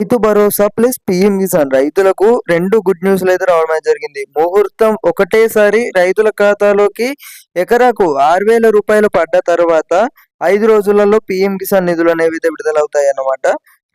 Rythu Bharosa plus PM Kisan. రైతులకు రెండు good న్యూస్లు అయితే రావడం జరిగింది. ముహూర్తం ఒకటేసారి రైతుల ఖాతాలోకి ఎకరాకు ఆరు వేల రూపాయలు పడ్డ తర్వాత ఐదు రోజులలో పిఎం కిసాన్ నిధులు అనేవి విడుదలవుతాయి అన్నమాట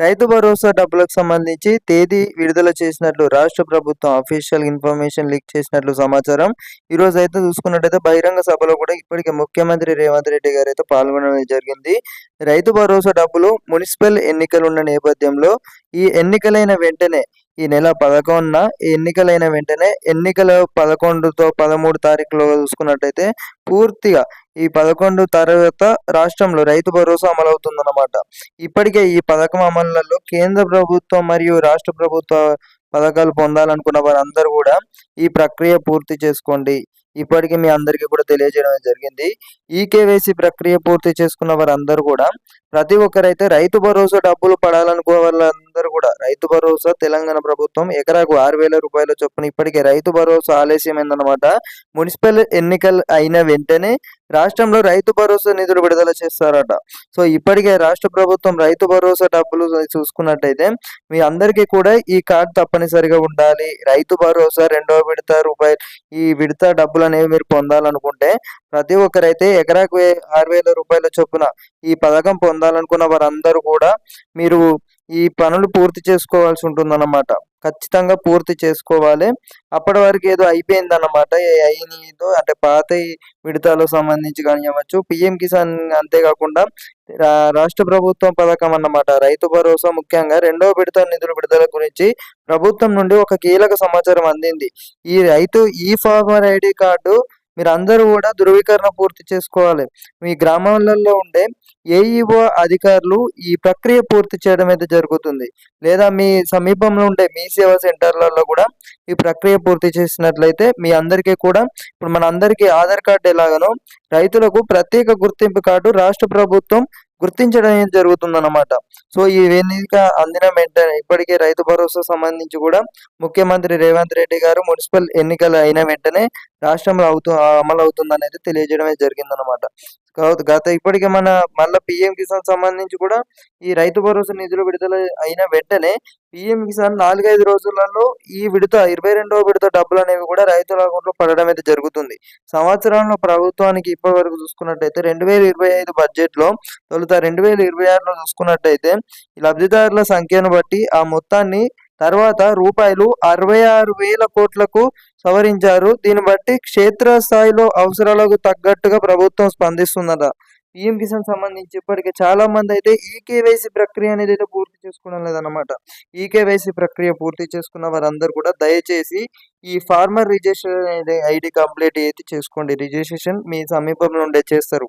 రైతు భరోసా డబ్బులకు సంబంధించి తేదీ విడుదల చేసినట్లు రాష్ట్ర ప్రభుత్వం అఫీషియల్ ఇన్ఫర్మేషన్ లీక్ చేసినట్లు సమాచారం. ఈ రోజు అయితే చూసుకున్నట్టయితే బహిరంగ సభలో కూడా ఇప్పటికే ముఖ్యమంత్రి రేవంత్ రెడ్డి గారు అయితే పాల్గొనడం జరిగింది. రైతు భరోసా డబ్బులు మున్సిపల్ ఎన్నికలు ఉన్న నేపథ్యంలో ఈ ఎన్నికలైన వెంటనే ఈ నెల పదకొండున ఎన్నికలైన వెంటనే ఎన్నికల పదకొండుతో పదమూడు తారీఖులో చూసుకున్నట్టయితే పూర్తిగా ఈ పదకొండు తర్వాత రాష్ట్రంలో రైతు భరోసా అమలవుతుందన్నమాట. ఇప్పటికే ఈ పథకం అమలులలో కేంద్ర ప్రభుత్వం మరియు రాష్ట్ర ప్రభుత్వ పథకాలు పొందాలనుకున్న వారందరూ కూడా ఈ ప్రక్రియ పూర్తి చేసుకోండి. ఇప్పటికీ మీ అందరికీ కూడా తెలియజేయడం జరిగింది. ఈ కేవైసీ ప్రక్రియ పూర్తి చేసుకున్న వారందరూ కూడా ప్రతి ఒక్కరైతే రైతు భరోసా డబ్బులు పడాలనుకో వాళ్ళందరూ రైతు భరోసా తెలంగాణ ప్రభుత్వం ఎకరాకు ఆరు వేల రూపాయల చొప్పున ఇప్పటికే రైతు భరోసా ఆలస్యమైందనమాట మున్సిపల్ ఎన్నికలు అయిన వెంటనే రాష్ట్రంలో రైతు భరోసా నిధులు విడుదల చేస్తారట. సో ఇప్పటికే రాష్ట్ర ప్రభుత్వం రైతు భరోసా డబ్బులు చూసుకున్నట్టయితే మీ అందరికీ కూడా ఈ కార్డు తప్పనిసరిగా ఉండాలి. రైతు భరోసా రెండవ విడత రూపాయలు ఈ విడత డబ్బులు అనేవి మీరు పొందాలనుకుంటే ప్రతి ఒక్కరైతే ఎకరాకు ఆరు వేల రూపాయల చొప్పున ఈ పథకం పొందాలనుకున్న వారందరూ కూడా మీరు ఈ పనులు పూర్తి చేసుకోవాల్సి ఉంటుందన్నమాట. ఖచ్చితంగా పూర్తి చేసుకోవాలి. అప్పటి వరకు ఏదో అయిపోయింది అన్నమాట అయినదో అంటే పాత విడతలకు సంబంధించి కానివ్వచ్చు పిఎం కిసాన్ అంతేకాకుండా రాష్ట్ర ప్రభుత్వం పథకం అన్నమాట. రైతు భరోసా ముఖ్యంగా రెండవ విడత నిధుల విడుదల గురించి ప్రభుత్వం నుండి ఒక కీలక సమాచారం అందింది. ఈ రైతు ఈ ఫార్మర్ ఐడి కార్డు మీరు అందరూ కూడా ధృవీకరణ పూర్తి చేసుకోవాలి. మీ గ్రామాలలో ఉండే ఏఈఓ అధికారులు ఈ ప్రక్రియ పూర్తి చేయడం అయితే జరుగుతుంది. లేదా మీ సమీపంలో ఉండే మీ సేవా సెంటర్లలో కూడా ఈ ప్రక్రియ పూర్తి చేసినట్లయితే మీ అందరికీ కూడా ఇప్పుడు మన అందరికీ ఆధార్ కార్డు ఎలాగనో రైతులకు ప్రత్యేక గుర్తింపు కార్డు రాష్ట్ర ప్రభుత్వం గుర్తించడం జరుగుతుందన్నమాట. సో ఈ ఎన్నిక అందిన వెంటనే ఇప్పటికే రైతు భరోసా సంబంధించి కూడా ముఖ్యమంత్రి రేవంత్ రెడ్డి గారు మున్సిపల్ ఎన్నికలు అయిన వెంటనే రాష్ట్రంలో అవుతూ అమలు అవుతుంది అనేది తెలియజేయడమే జరిగిందనమాట గత ఇప్పటికే మన మళ్ళీ పిఎం కిసాన్ సంబంధించి కూడా ఈ రైతు భరోసా నిధులు విడుదల అయిన వెంటనే పిఎం కిసాన్ నాలుగైదు రోజులలో ఈ విడత ఇరవై రెండవ విడత డబ్బులు అనేవి కూడా రైతుల అకౌంట్లో పడడం అయితే జరుగుతుంది. సంవత్సరంలో ప్రభుత్వానికి ఇప్పటి వరకు చూసుకున్నట్టయితే రెండు వేల ఇరవై ఐదు బడ్జెట్లో తొలుత రెండు వేల ఇరవై ఆరులో చూసుకున్నట్టయితే లబ్ధిదారుల సంఖ్యను బట్టి ఆ మొత్తాన్ని తర్వాత రూపాయలు అరవై ఆరు వేల కోట్లకు సవరించారు. దీన్ని బట్టి క్షేత్రస్థాయిలో అవసరాలకు తగ్గట్టుగా ప్రభుత్వం స్పందిస్తుందట. పిఎం కిసాన్ సంబంధించి ఇప్పటికే చాలా మంది అయితే ఈ కేవైసీ ప్రక్రియ అనేది అయితే పూర్తి చేసుకోవడం లేదన్నమాట. ఈ కేవైసీ ప్రక్రియ పూర్తి చేసుకున్న వారందరూ కూడా దయచేసి ఈ ఫార్మర్ రిజిస్ట్రేషన్ ఐడి కంప్లీట్ అయితే చేసుకోండి. రిజిస్ట్రేషన్ మీ సమీపంలో ఉండే చేస్తారు.